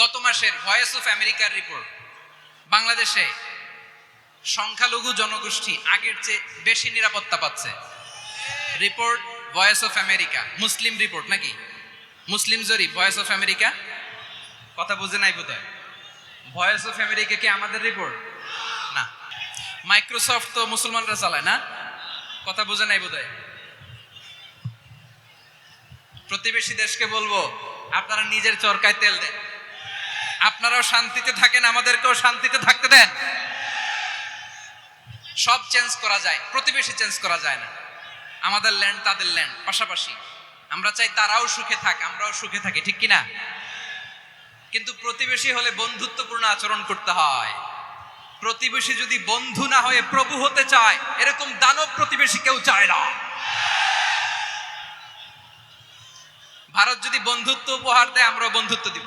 গত মাসের voice of আমেরিকার রিপোর্ট। বাংলাদেশে সংখ্যালঘু জনগোষ্ঠী আগের চেয়ে বেশি নিরাপত্তা পাচ্ছে। Report, voice of America. Muslim report নাকি? মুসলিম জরিপ, ভয়েস অফ আমেরিকা? কথা বুঝে নাই বোধ ভয়েস অফ আমেরিকা কি আমাদের রিপোর্ট? না। মাইক্রোসফট তো মুসলমানরা চালায় না? কথা বুঝে নাই বোধ প্রতিবেশী দেশকে বলব, আপনারা নিজের চরকায় তেল দেন। আপনারাও শান্তিতে থাকেন, আমাদেরকেও শান্তিতে থাকতে দেন। সব চেঞ্জ করা যায়, প্রতিবেশী চেঞ্জ করা যায় না। আমাদের ল্যান্ড তাদের ল্যান্ড পাশাপাশি আমরা চাই তারাও সুখে থাক, আমরাও সুখে থাকি, ঠিক কিনা? কিন্তু প্রতিবেশী হলে বন্ধুত্বপূর্ণ আচরণ করতে হয়। প্রতিবেশী যদি বন্ধু না হয়ে প্রভু হতে চায়, এরকম দানব প্রতিবেশী কেউ চায় না। ভারত যদি বন্ধুত্ব উপহার দেয় আমরা বন্ধুত্ব দিব।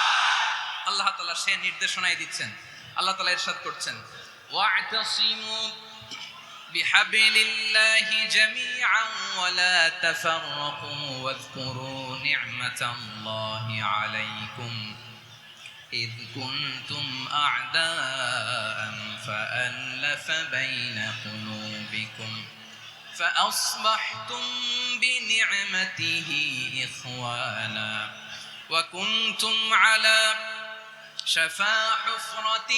আল্লাহ তালা সে নির্দেশনাই দিচ্ছেন আল্লাহ তালা ইরশাদ করছেন واعتصموا بحبل الله جميعا ولا تفرقوا واذكروا نعمة الله عليكم إذ كنتم أعداء فألف بين قلوبكم فأصبحتم بنعمته إخوانا وكنتم على شفا حفرة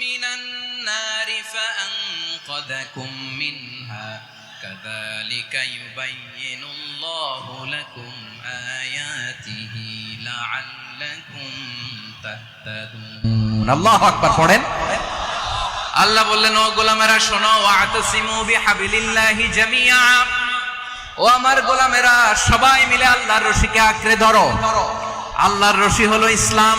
من النار فأنقذكم منها كذلك يبين الله لكم آياته لعلكم تهتدون আল্লাহ আকবার পড়েন আল্লাহ বললেন ও গোলামেরা শোনো ওয়াতাসিমু বিহাবিলিল্লাহি জামিয়া ও আমার গোলামেরা সবাই মিলে আল্লাহর রশিকে আঁকড়ে ধরো আল্লাহর রশি হলো ইসলাম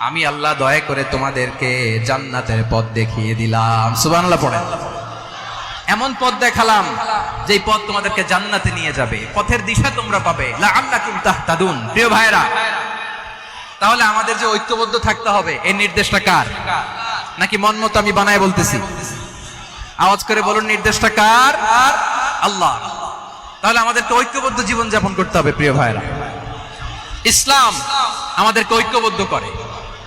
আমি আল্লাহ দয়া করে তোমাদেরকে জান্নাতের পথ দেখিয়ে দিলাম। সুবহানাল্লাহ পড়েন। এমন পথ দেখালাম যে পথ তোমাদেরকে জান্নাতে নিয়ে যাবে। পথের দিশা তোমরা পাবে। প্রিয় ভাইরা তাহলে আমাদের যে ঐক্যবদ্ধ থাকতে হবে এই নির্দেশটা কার? নাকি মন মতো আমি বানায় বলতেছি? আওয়াজ করে বলুন, নির্দেশটা কার? আল্লাহ। তাহলে আমাদেরকে ঐক্যবদ্ধ জীবন যাপন করতে হবে, প্রিয় ভাইরা ইসলাম আমাদেরকে ঐক্যবদ্ধ করে।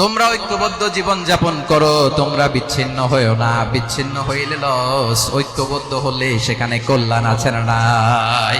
তোমরা ঐক্যবদ্ধ জীবন যাপন করো, তোমরা বিচ্ছিন্ন হয়েও না, বিচ্ছিন্ন হইলে লস, ঐক্যবদ্ধ হলে সেখানে কল্যাণ আছে না নাই?